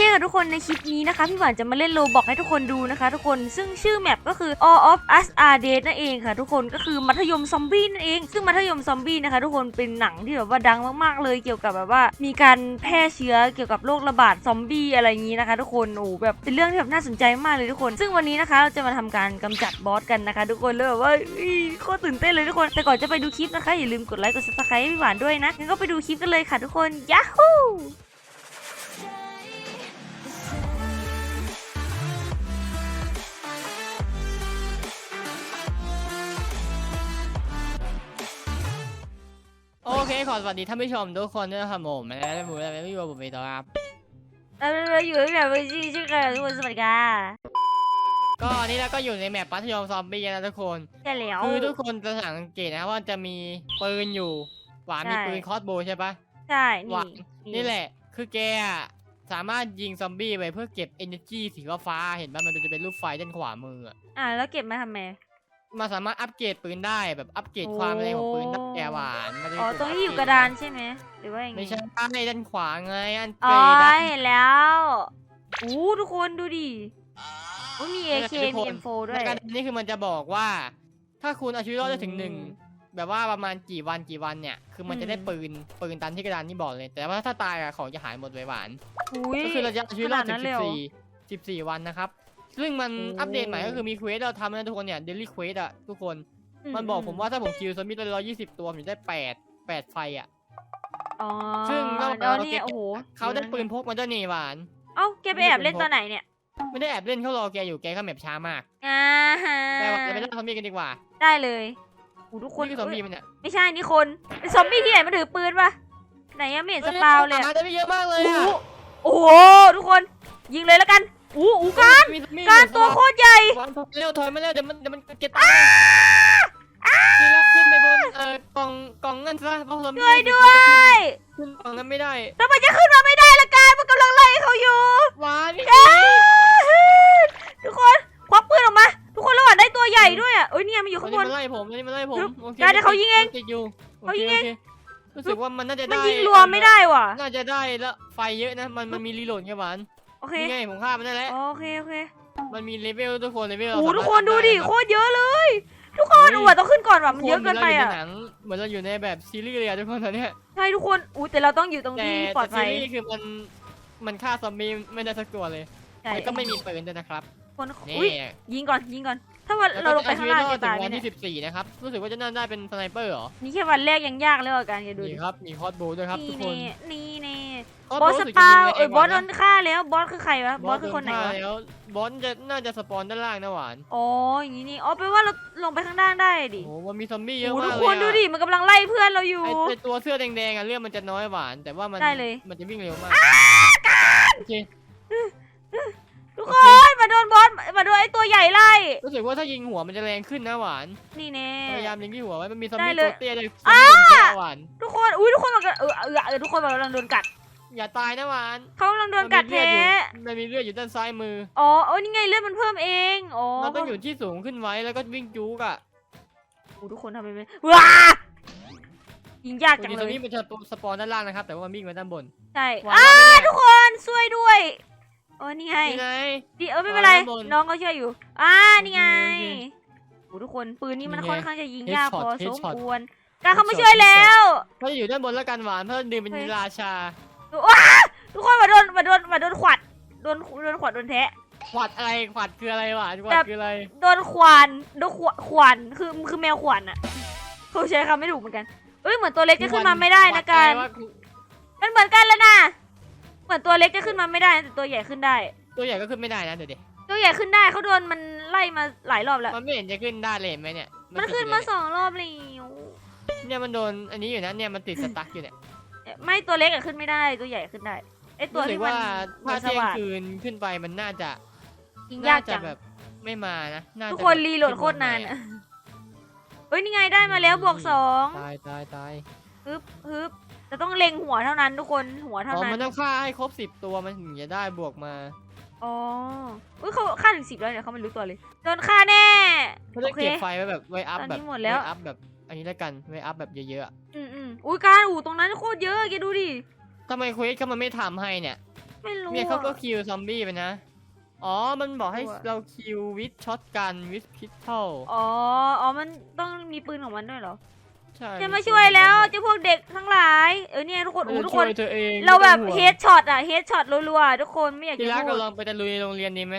เคค่ะทุกคนในคลิปนี้นะคะพี่หวานจะมาเล่นโลบอกให้ทุกคนดูนะคะ ทุกคนซึ่งชื่อแมปก็คือ All of Us Are Dead นั่นเองค่ะ ทุกคนก็คือมัธยมซอมบี้นั่นเอง ซึ่งมัธยมซอมบี้นะคะ ทุกคนเป็นหนังที่แบบว่าดังมากๆเลยเกี่ยวกับแบบว่า มีการแพร่เชื้อเกี่ยวกับโรคระบาดซอมบี้อะไรอย่างนี้นะคะ ทุกคนโอ้แบบเป็นเรื่องที่แบบน่าสนใจมากเลยทุกคน ซึ่งวันนี้นะคะเราจะมาทำการกำจัดบอสกันนะคะ ทุกคนเลยแบบว่าอีโคตรตื่นเต้นเลยทุกคน แต่ก่อนจะไปดูคลิปนะคะอย่าลืมกดไลค์กด subscribe ให้พี่หวานด้วยนะงั้นก็ไปดูคลิปกันเลยค่ะ ทุกคนย a ฮู เคขอสวัสดีท่านผู้ชมทุกคนด้วยนะครับผมและผมและไม่อยู่ผมเองครับเราเราอยู่ที่แบบชื่อชื่อกันทุกคนสวัสดีค่ะก็อันนี้เราก็อยู่ในแมปมัธยมซอมบี้นะทุกคนใช่แล้วคือทุกคนจะสังเกตนะว่าจะมีปืนอยู่หวานมีใช่ปืนคอสโบใช่ปะใช่หวานี่นนี่แหละ คือแกอะสามารถยิงซอมบี้ไปเพื่อเก็บ energy สีฟ้าๆเห็นปะมันจะเป็นรูปไฟด้านขวามืออะอะแล้วเก็บมาทำไม มันสามารถอัปเกรดปืนได้แบบอัปเกรดโอ้ความแรงของปืนได้แกหวานมันจะมีอ๋อปุ่มตรงที่อยู่ปกระดานใช่ไหมหรือว่าอย่างไม่งี้ใช่ด้านขวาไงอันเกอ๋รอดอะเห็นแล้วอู้ทุกคนดูดิอุ๊ยมีนั่น AK แหละทุกมีคน M4 ด้วในย การนี้คือมันจะบอกว่า ถ้าคุณเอาชีวิตรอดได้ถึงอืมหนึ่งแบบว่าประมาณกี่วันกี่วันเนี่ย คือมันอืมจะได้ปืนปืนตามที่กระดานนี่บอกเลย แต่ว่าถ้าตายอะของจะหายหมดไวหวาน อุ้ยก็คือเราจะเอาชีวิตรอดถึขนาดนั้งนเลยเหรอ 14 14 วันนะครับ ซึ่งมันโอ้อัปเดตใหม่ก็คือมีเควสเราทำนะทุกคนเนี่ยเดลี่เควสอะทุกคน มันบอกผมว่าถ้าผมคิวซอมบี้ได้ร้อยยี่สิบตัวผมจะได้แปดแปดไฟอะอ๋อซึ่งเราแล้วเรานี่เก็บโอ้โหเขาได้ปืนพกมาด้วยนี่หวาน เอ้าแกไปแอบเล่นตอนไหนเนี่ย ไม่ได้แอบเล่นเขารอแกอยู่แกก็แมปช้ามากอ่าฮะแต่ว่าจะไปเล่นซอมบี้กันดีกว่า ได้เลยโอ้ทุกคนนี่คือซอมบี้เอ้ยมันเนี่ยไม่ใช่นี่คนซอมบี้ที่ไหนมาถือปืนวะไหนยังไม่เห็นสปาวเลยอะหาได้ไม่เยอะมากเลยโอ้อะโหโอ้โหทุกคนยิงเลยแล้วกัน อู้อู้การมีมีการตัวโคตรใหญ่ วางถอยเร็วถอยมาเร็วเดี๋ยวมันเดี๋ยวมันเก็ตตายคือแล้วขึ้นไปบนเอ่อกล่องกล่องนั่นซะเพราะเราไม่ช่วยด้วยขึ้นกล่องนั้นไม่ได้ทำไมจะขึ้นมาไม่ได้ละการมันกำลังไล่เขาอยู่หวานนี่อ้าวทุกคนควักปืนออกมา ทุกคนระหว่างได้ตัวใหญ่ด้วยอะเอ้ยเนี่ยมันอยู่ตอนข้างบนี้นมันไล่ผมตอนนี้มันไล่ผมฮึบโอเคได้เดี๋ยวเขายิงเองมันติดอยู่โอเขาเคยิงเองโอเครู้สึกว่ามันน่าจะมันได้ยิงรวมไม่ได้ว่ะ น่าจะได้แล้วไฟเยอะนะมันมันมีรีโหลดไงหวาน โอเค นี่ไงผมฆ่ามันได้แล้ว โอเคโอเคมันมีเลเวลทุกคนเลเวลโอ้โหเราทุกสามารถคนดูดิทำไโคตรเยอะเลย ทุกคนอู๋ต้องขึ้นก่อนว่ะมันเยอะเกินไปอะเหมือนเราอยู่ในหนังเหมือนเราอยู่ในแบบซีรีส์เลยอะทุกคนตอนเนี้ยใช่ทุกคนอู้แต่เราต้องอยู่ตรงแต่ที่ปลอดแต่ภัซียรีส์คือมันมันฆ่าซอมบี้ไม่ได้สักตัวเลยใช่แต่ก็ไม่มีปืนด้วยนะครับคนนี่อุ้ยยิงก่อนยิงก่อน ถ้าว่าเราลงไปข้างล่างจะตายไหมวันเนี่ที่ย14นะครับรู้สึกว่าจะน่าได้เป็นสไนเปอร์เหรอนี่แค่วันแรกยังยากเลยอะการแกดูดินี่ครับมีคอสโบด้วยครับทุนี่กคนเน่นี่เน่คส บอสรู้สสึกปาวจะยิงเอ้ยบอสโดแรงนกว่าฆ่าแล้วบอสคือใครวะนะบอสคือคนไหนวะแล้วบอสจะน่าจะสปอนด้านล่างนะหวานอ๋ออย่างนี้นี่อ๋อแปลว่าเราลงไปข้างล่างได้ดิโอ้โหมันมีซอมบี้เยอะโอ้มากทุกเลยคนดูดิมันกำลังไล่เพื่อนเราอยู่ไอไอตัวเสื้อแดงๆอะเลือดมันจะน้อยหวาน แต่ว่ามันได้เลยมันจะวิ่งเร็วมากโอเคทุกโอคเคนมาโดนบอสมาโดนไอ้ตัวใหญ่ไล่รู้สึกว่าถ้ายิงหัวมันจะแรงขึ้นนะหวานนี่แน่พยายามยิงที่หัวไว้มันมีซอมได้บี้เลตัยวเตี้ยเลยซอมบี้ตัวเตี้ยหวานทุกคนอุ้ยทุกคนมันก็เออเออเออทุกคนมันกำลังโดนกัด อย่าตายนะหวานเขากำลังโดนกัดมัแท้มีเลือดอยู่มันมีเลือดอยู่ด้านซ้ายมือ อ๋อโอ้นี่ไงเลือดมันเพิ่มเองอ๋อเราต้องอยู่ที่สูงขึ้นไว้แล้วก็วิ่งจู๊กอะโอ้ทุกคนทำไปไม่ว้ายิงยากจังมีเลซอยมบี้มันจะสปอนด้านล่างนะครับ แต่ว่ามันวิ่งมาด้านบน ใช่หวานอ้าว่าไม่ทุกคนช่วยด้วยโอ้นี่ไงนี่ไงดิเออไม่เป็นไรด้านบนน้องก็ช่วยอยู่อ่านี่ไงโอเคโอ้ทุกคนปืนนี่มันนี่ไงค่อนข้างจะยิงยาก Headshot พอสม Headshot ควรการเขามา Headshot ช่วยแล้วก็จะอยู่ด้านบนแล้วกันหวานเพราะดื่มเป็นเฮ้ยราชา ว้าทุกคนมาโดนมาโดนมาโดนขวัดโดนโดนขวัดโดนแทะ ขวัดอะไรขวัดคืออะไรหวานขวัแบดบคืออะไรโดนขวานโดนขวขวานคือคือแมวขวานอะเขาใช้คำไม่ถูกเหมือนกันเอ้ยเหมือนตัวเล็กจะขึ้นมาไม่ได้นะการขวัดอะไรวมันเหมือนกันแล้วนะเหมือนตัวเล็กจะขึ้นมาไม่ได้แต่ตัวใหญ่ขึ้นได้ ตัวใหญ่ก็ขึ้นไม่ได้นะเดี๋ยวดิตัวใหญ่ขึ้นได้เขาโดนมันไล่มาหลายรอบแล้ว มันไม่เห็นจะขึ้นได้เลยเห็นไหมเนี่ย มันขึ้นมาสองรอบแล้วเนี่ยมันโดนอันนี้อยู่นะเนี่ยมันติดสตั๊กอยู่เนี่ย ไม่ตัวเล็กอะขึ้นไม่ได้ตัวใหญ่ขึ้นได้ไอตัวรู้สึที่กมันว่าหัถ้าวสเที่ยงว่างคืนขึ้นไปมันน่าจะยิงน่ายากจะจัง แบบไม่มานะน่าจะทุกคนแบบรีโหลดโคตรนานอะเฮ้ยนี่ไงได้มาแล้วบวกสองตายตายตายฮึบฮึบแต่ต้องเล็งหัวเท่านั้นทุกคนหัวเท่าอ๋อนั้มันนต้องฆ่าให้ครบสิบตัวมันถึงจะได้บวกมาอ๋ออุ้ยเขาฆ่าถึงสิบแล้วเนี่ยเขาไม่รู้ตัวเลยโดนฆ่าแน่เขาจะโอเค เก็บไฟไว้แบบไว้อัพตอนแบบนี้หมดแล้ว ไอัพแบบ อันนี้แล้วกันไว้อัพแบบเยอะๆอะอืมอืมอุ้ยการอู่ตรงนั้นโคตรเยอะแกดูดิทำไมเควสเขามันไม่ทำให้เนี่ย ไม่รู้เนี่ยเขาก็อะ คิวซอมบี้ไปนะ อ๋อ มันบอกให้ตัว เราคิววิดช็อตกันวิดพิทเทิลอ๋ออ๋อมันต้องมีปืนของมันด้วยเหรอใช่จะมาช่วยแล้วเจ้าพวกเด็กทั้งหลายเออเนี่ยทุกคนมัโอ้จะทุกช่ควนยเธอเองเราแบบไม่ต้องเฮห่วงดช็อตอะเฮดช็อตรัวๆทุกคนไม่อยากทีจะรักพูก็ดลองไปตะลุยโรงเรียนนี้ไหม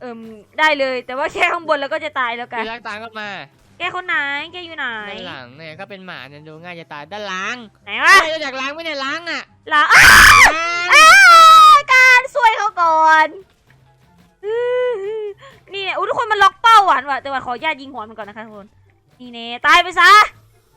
เอิมได้เลย แต่ว่าแค่ข้างบนแล้วก็จะตายแล้วกัน ทีรักตามก็มา แกคนไหน แกอยู่ไหน ด้านหลังเนี่ยก็เป็นหมาเนี่ยดูง่ายจะตายด้านหลังไหนวะไม่รู้จักล้างไหม่เนี่ยล้างอะหลังอ้าล้างอ้าการช่วยเขาก่อนอื้อหือนี่เนี่ยอู้ทุกคนมันล็อกเป้าหวานว่ะแต่ว่าขออนุญาตยิงหัวมันก่อนนะคะทุกคน นี่เน่ตายไปซะ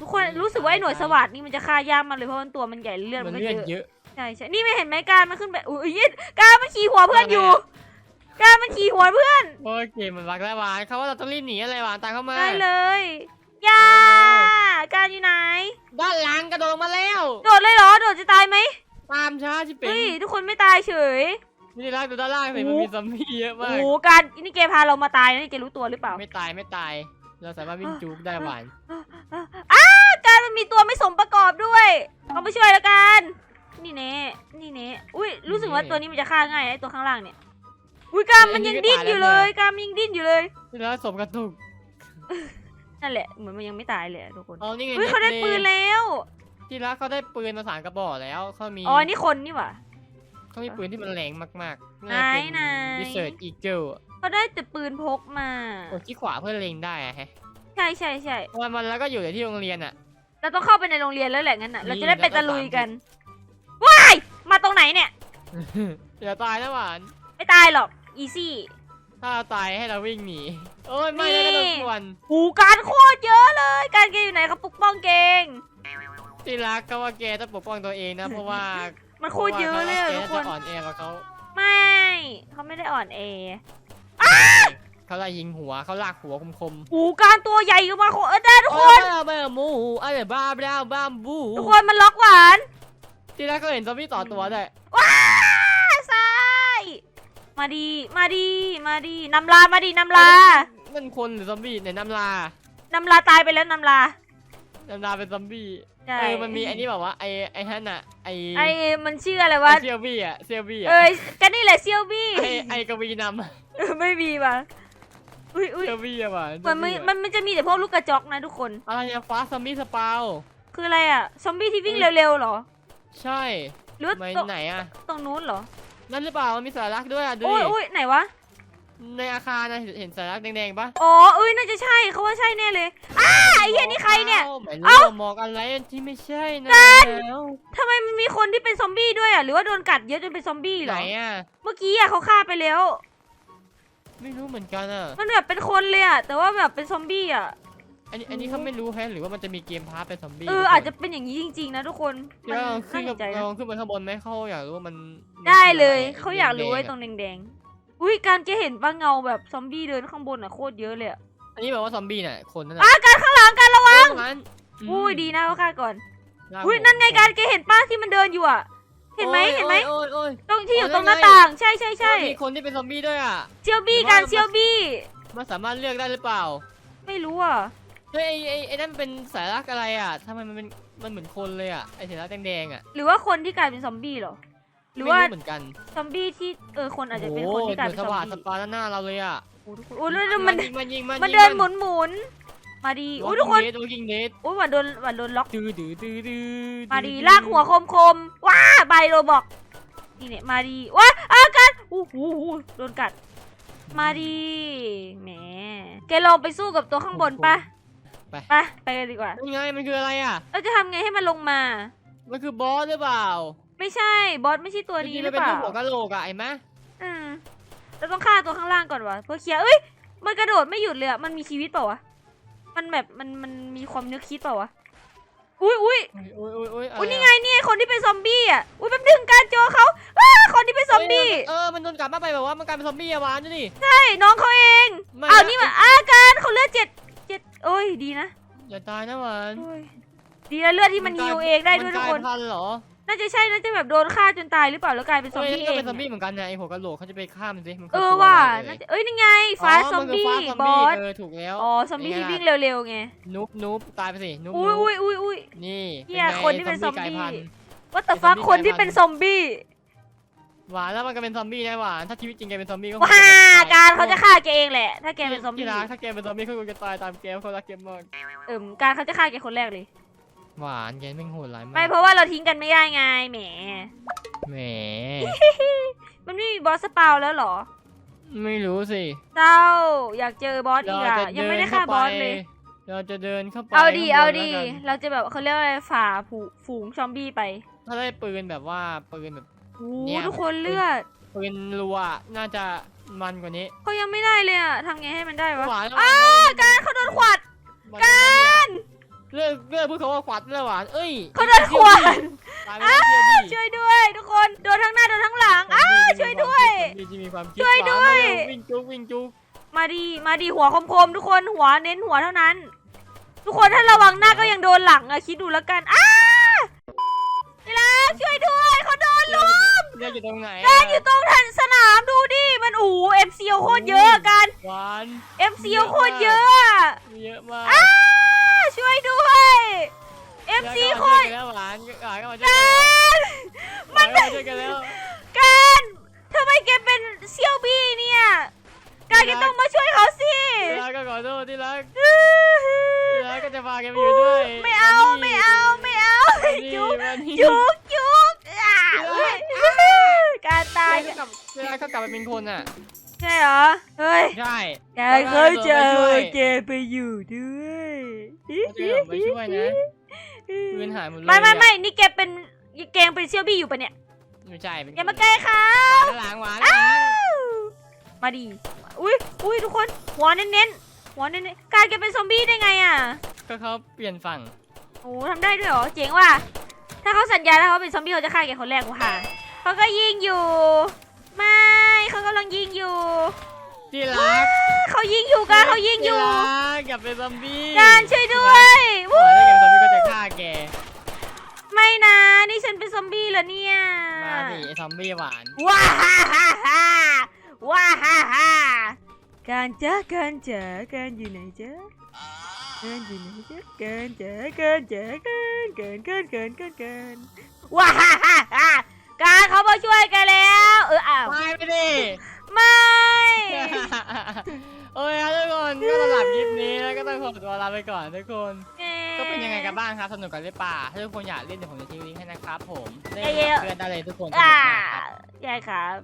ทุกคนรู้สึกว่าไอ้หน่วยสวัสดนี่มันจะฆ่ายากมากเลยเพราะมันตัวมันใหญ่เลือดมัมันนก็เลือดเยอะ เยอะ ใช่ใช่นี่ไม่เห็นไหมการมันขึ้นไป อุ้ยยการมันขี่หัวเพื่อนอยู่ การมันขี่หัวเพื่อนโอเคมันรักแล้วหวานเขาว่าเราต้องรีบหนีอะไรหวานตามเข้ามา ได้เลยย่าการอยู่ไหน ด้านหลังกระโดดมาแล้ว โดดเลยเหรอ โดดจะตายไหมตามช้าที่เป็นเฮ้ยทุกคนไม่ตายเฉย นี่รักดูด้านล่างสิมันมีซอมบี้เยอะโอ้มากโหการนี่แกพาเรามาตายนะนี่แกรู้ตัวหรือเปล่าไม่ตายไม่ตาย เราสามารถวิ่งจูกได้หวานอ้าการมันมีตัวไม่สมประกอบด้วยเอาไปช่วยแล้วกัน นี่เน่นี่เน่อุ้ยรู้สึกว่าตัวนี้มันจะฆ่าง่ายไอ้ตัวข้างล่างเนี่ย อุ้ยการมันยังดิ้นอยู่เลยการมันยังดิ้นอยู่เลยนี่รักสมกระตุกนั่นแหละเหมือนมันยังไม่ตายเลยอะทุกคนเอานี่ไงเฮ้ยเขาได้ปืนแล้วที่รักเขาได้ปืนมาสามกระบอกแล้วเขามีอ๋อนี่คนนี่หว่าเขามีปืนที่มันแรงมากๆไหนไหนดิเซอร์อีเกิลเขาได้แต่ปืนพกมากดที่ขวาเพื่อเล็งได้อะฮะใช่ใช่ใช่วันมันแล้วก็อยู่ในที่โรงเรียนอะเราต้องเข้าไปในโรงเรียนแล้วแหละงั้นอะนี่เราจะได้ไปแล้วก็ตะลุยสามกันว้ายมาตรงไหนเนี่ยอย่าตายนะหวานไม่ตายหรอก อีซี่ ถ้าเราตายให้เราวิ่งหนีโอ้ยไม่ได้นี่กระโดดกวนหูการโคตรเยอะเลย การเกอยู่ไหนเขาปกป้องเกง ที่รักก็ว่าแกต้องปกป้องตัวเองนะ เพราะว่ามันโคตรเยอะเลยอะพทุราะกว่าคนแกจะอ่อนแอกว่าเขาไม่ เขาไม่ได้อ่อนแอเขาไล่ยิงหัวเขาลากหัวคมหูการตัวใหญ่ออกมาโคตรเออได้ๆทุกโอ้คยนบ้าบ้าหมูอะไรบ้าบ้าบ้าบูทุกคนมันล็อกหวานที่รักก็เห็นซอมบี้ต่อตัวได้วยว้าซ้าย มาดี มาดี มาดีนำลา มาดีนำลานั่นคนหรือซอมบี้เนี่ยน้ำลานำลาตายไปแล้วนำลา น้ำลาเป็นซอมบี้ใช่ เออมันมีไอ้นี่แบบว่าไอ้ไอ้ฮันน่ะไอ้ไอ้มันชื่ออะไรวะ ไอ้เซียวบี้อะเซียวบี้อะเอ้ยก็นี่แหละเซียวบี้ไอ้ไอ้กวีนำอะเออไม่มีว่ะอุ้ยอุ้ยเซียวบี้อะว่ะมันไม่มันมันจะมีแต่พวกลูกกระจอกนะทุกคน อะไรเนี่ยฟ้าซอมบี้สปาวคืออะไรอะ ซอมบี้ที่วิ่งเร็วๆเหรอ ใช่หรือว่าไม่ตรงไหนอะตรงนู้นเหรอ นั่นหรือเปล่ามันมีสารักด้วยอะดูอุ้ยดิอุ้ยไหนวะ ในอาคารนะเห็นสารักแดงๆปะอ๋อเอ้ยน่าจะใช่เขาว่าใช่แน่เลยอ้าไอ้เหี้ยนี่ใครเนี่ยอ้าไม่เอ้ารู้หมอกอะไรที่ไม่ใช่นะแล้วทำไมมันมีคนที่เป็นซอมบี้ด้วยอะ หรือว่าโดนกัดเยอะจนเป็นซอมบี้เหรไหนอ อะ เมื่อกี้อะเขาฆ่าไปแล้ว ไม่รู้เหมือนกันอะมันแบบเป็นคนเลยอะ แต่ว่าแบบเป็นซอมบี้อะ อันนี้อันนี้เขาไม่รู้แฮะหรือว่ามันจะมีเกมพาร์ทเป็นซอมบี้เอออาจจะเป็นอย่างนี้จริง ๆ นะทุกคนเดี๋ยวเราลองขึ้นน่ากับสนใจเรานะลองขึ้นไปข้างบนไหมเขาอยากรู้ว่ามันได้เลยมันเขาอยากรู้ไว้แดงๆตรอะงแดงๆอุ้ยการแกเห็นป้าเงาแบบซอมบี้เดินข้างบนอะโคตรเยอะเลยอะอันนี้แบบว่าซอมบี้น่ะคนนั่นแหละอะการข้างหลังการระวังโอ้งั้นมอุ้ยดีนะเขาฆ่าก่อนลากอุ้ยหัวนั่นไงการแกเห็นป้าที่มันเดินอยู่อะ เห็นไหมโอ้ยเห็นไหมโอ้ยโอ้ย ตรงที่อยู่โอ้ยตรงหน้านั่นไง ต่าง ใช่ใช่ใช่โอ้ยมีคนที่เป็นซอมบี้ด้วยอะเซียวบี้หรือว่าการเซียวบี้ มันสามารถเลือกได้หรือเปล่า ไม่รู้อะ เฮ้ยไอ้ไอ้ไอ้นั่นเป็นสายลักษณ์อะไรอะทำไมมันเป็นมันเหมือนคนเลยอะไอ้สายลักษณ์แดงๆอะหรือว่าคนที่กลายเป็นซอมบี้เหรอ หรือไม่ว่าเหมือนกันซอมบี้ที่เออคนอาจจะเป็นโอ้คนโหที่กลายเหมืเป็อนนซสอมวัสดบี้สปาร์หน้าเราเลยอะโอ้ทุกคนโอ้แล้วแล้วมัน ยิงมันยิงมันมันยิงเดินหมุนหมุนๆมาดีอุ้ยทุกคนตัวกิงเดดอุ้ยหวานโดนหวานโดนล็อก ดื้อดื้อดื้อดื้อมาดีลากหัวคมคมๆว้าใบโรบอกนี่เนี่ยมาดีว้าอากันอู้หูหูโดนกัด มาดีแหมแกลองไปสู้กับตัวข้างบนปะ ไปไปไปกันดีกว่ายังไงมันคืออะไรอะ เราจะทำไงให้มันลงมา มันคือบอสหรือเปล่า ไม่ใช่บอสไม่ใช่ตัวนี้หเมื่รือกี้เปมันล่าเป็นรูปหัวกะโหลกอะไอ้มะอืมเราต้องฆ่าตัวข้างล่างก่อนวะเพื่อเคลียร์เอ้ยมันกระโดดไม่หยุดเลยอะมันมีชีวิตเปล่าวะมันแบบมันมันมีความนึกคิดเปล่าวะอุ้ยอุ้ยโอ้ยโอ้ยโอ้ยอุ้ยนี่ไงนี่ไงคนที่เป็นซอมบี้อะอุ้ยแป๊บนึงการโจอเขาอ้าคนที่เป็นซอมบี้เออมันโดนกลับมาไปแบบว่ามันกลายเป็นซอมบี้อะหวานดูดิใช่น้องเขาเองไม่เอานะนี่มาอาการเขาเลือดเจ็ดเจ็ด โอ้ยดีนะอย่าตายนะหวานโอ้ยดีนะเลือดที่มันกลาฮิยวเองได้ด้วยมัทุกกลาคนพันธุ์เหรอน่าจะใช่น่าจะแบบโดนฆ่าจนตายหรือเปล่าแล้วกลายเป็นซอมเอ้ยบี้นี่เอก็งเป็นซอมบี้เหมือนกันนะไอ้หัวกะโหลกเขาจะไปฆ่ามันสิมันคืเออตัวว่ะะไรน่าเอ่ยจะเอ้ยนี่ไงฟ้าซอมบี้มันคืบฟ้าอซสเออถูกแล้ว อ๋อซอมบี้ที่วิ่งเร็วๆไง นุบนุบตายไปสินุบอุ้ยนุบอุ้ยอุ้ยอุ้ย นี่เนี่ยไงคนที่เป็นซอมบี้ กลายพันธุ์ ว่าแต่ฟ้าคนที่เป็นซอมบี้ หวานแล้วมันก็เป็นซอมบี้นะหวานถ้าชีวิตจริงแกเป็นซอมบี้ก็คงว้าจะแบบตยการเขาจะฆ่าแกเองแหละ ถ้าแกเป็นซอมบี้ที่รักถ้าแกเป็นซอมบี้เขาคงจะตายตามแกเพราะเขารักแกมากเอิมการเขาจะฆ่าแกคนแรกเลย หวานแกแม่งโหดร้ายมากไม่เพราะว่าเราทิ้งกันไม่ได้ไงแหม แหม มันไม่มีบอสสปาวแล้วเหรอไม่รู้สิเจ้าอยากเจอบอสอีกอะจะยังไม่ได้เนฆ่าเข้บอสเลย เราจะเดินเข้าไปเอาดีข้เอางบนดีแล้วกันเราจะแบบเขาเรียกว่าอะไรฝ่าผูฝูงซอมบี้ไป ถ้าได้ปืนแบบว่าปืนแบบ โอ้เนี่ย ทุกคนเลือดปืนรัวน่าจะมันกว่านี้เขายังไม่ได้เลยอะทำไงให้มันได้วะหวานอ้าการเขาโดนขวัดการเลือกเลือกพูดเขาว่าขวัดแล้วหวานเอ้ยเขาโดนขวัดตายไปแล้วเที่ยวดิช่วยด้วย ทุกคนโดนทั้งหน้าโดนทั้งหลังอ้าช่วยด้วยซอมบี้ที่มีความคิดช่วยด้วยหามาเร็วิ่งจุกวิ่งจุกมาดีมาดีหัวคมๆทุกคนหัวเน้นหัวเท่านั้น ทุกคนถ้าระวังหน้าก็ยังโดนหลังอะคิดดูแล้วกันอ้านี่ละช่วยด้วยเขาโดนลุม เลือกอยู่ตรงไหนการอยู่ตรงทันสนามดูดิ มันโอ้เอ็มซีโคตรเยอะกันหวานเอ็มซีโคตรเยอะอะมีเยอะมากอ้าช่วยด้วยเอ็มซีโคตรแล้วหวานหวานก็มาช่วยกันแล้วหวานก็มาช่วยกันแล้วการทำไมแกเป็นเซียวบี้เนี่ยการแกต้องมาช่วยเขาสิที่รักก็ขอโทษที่รักที่รักก็จะพาแกไปอยู่ด้วย ไม่เอาไม่เอาไม่เอามานี่จุกมานี่จุกจุกอะอุ๊ย การตายที่รักก็กลับที่รักก็กลับไปเป็นคนอะ ใช่เหรอ เฮ้ยใช่การเขาจะมาเอาช่วยแกไปอยู่ด้วยเขาจะกลับไปช่วยนะปืนหายหมดเลยไม่ไม่อะไม่นี่แกเป็นแกงเป็นเซียวบี้อยู่ปะเนี่ยไม่ใช่เป็นอย่ามาใกล้เขาหวานหวานหวานมาดีอุ้ยอุ้ยทุกคนหัวเน้นๆหัวเน้นๆการแกเป็นซอมบี้ได้ไงอะก็เขาเปลี่ยนฝั่งโอ้ทำได้ด้วยเหรอเจ๋งว่ะถ้าเขาสัญญาถ้าเขาเป็นซอมบี้เขาจะฆ่าแกคนแรกว่ะ เขาก็ยิงอยู่ ไม่เขากำลังยิงอยู่ที่รักเขายิงอยู่กันเขายิงอยู่ที่รักอย่าเป็นซอมบี้การช่วยด้วยหวานได้แกเป็นซอมบี้ก็จะฆ่าแก ไม่นะนี่ฉันเป็นซอมบี้เหรอเนี่ย มาดิไอ้ซอมบี้หวาน ว้าฮ่าฮ่าฮ่าว้าฮ่าฮ่าการจ้าการจ๋าการอยู่ไหนจ๊ะการอยู่ไหนจ๊ะการจ๋าการจ๋าการการการการการการว้าฮ่าฮ่าฮ่า การเขามาช่วยกันแล้ว เอออ้าว ตายไปดิ ไม่ โอเคครับทุกคนก็สำหรับคลิปนี้แล้วก็ต้องขอตัวลาไปก่อนทุกคน ก็เป็นยังไงกันบ้างครับสนุกกันหรือเปล่าถ้าทุกคนอยากเล่นเดี๋ยวผมจะทิ้งลิงก์ให้นะครับผมเล่นกับเพื่อนได้เลยทุกคนสนุอ่ากมากครับใช่ครับ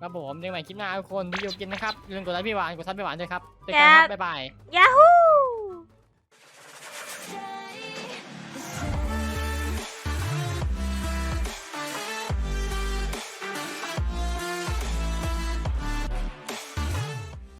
ครับผมเจอกันใหม่คลิปหน้าทุกคนที่อยู่กินนะครับอย่าลืมกดไลค์พี่หวานกดซับพี่หวานด้วยครับเจอกันครับบ๊ายบาย ยาฮู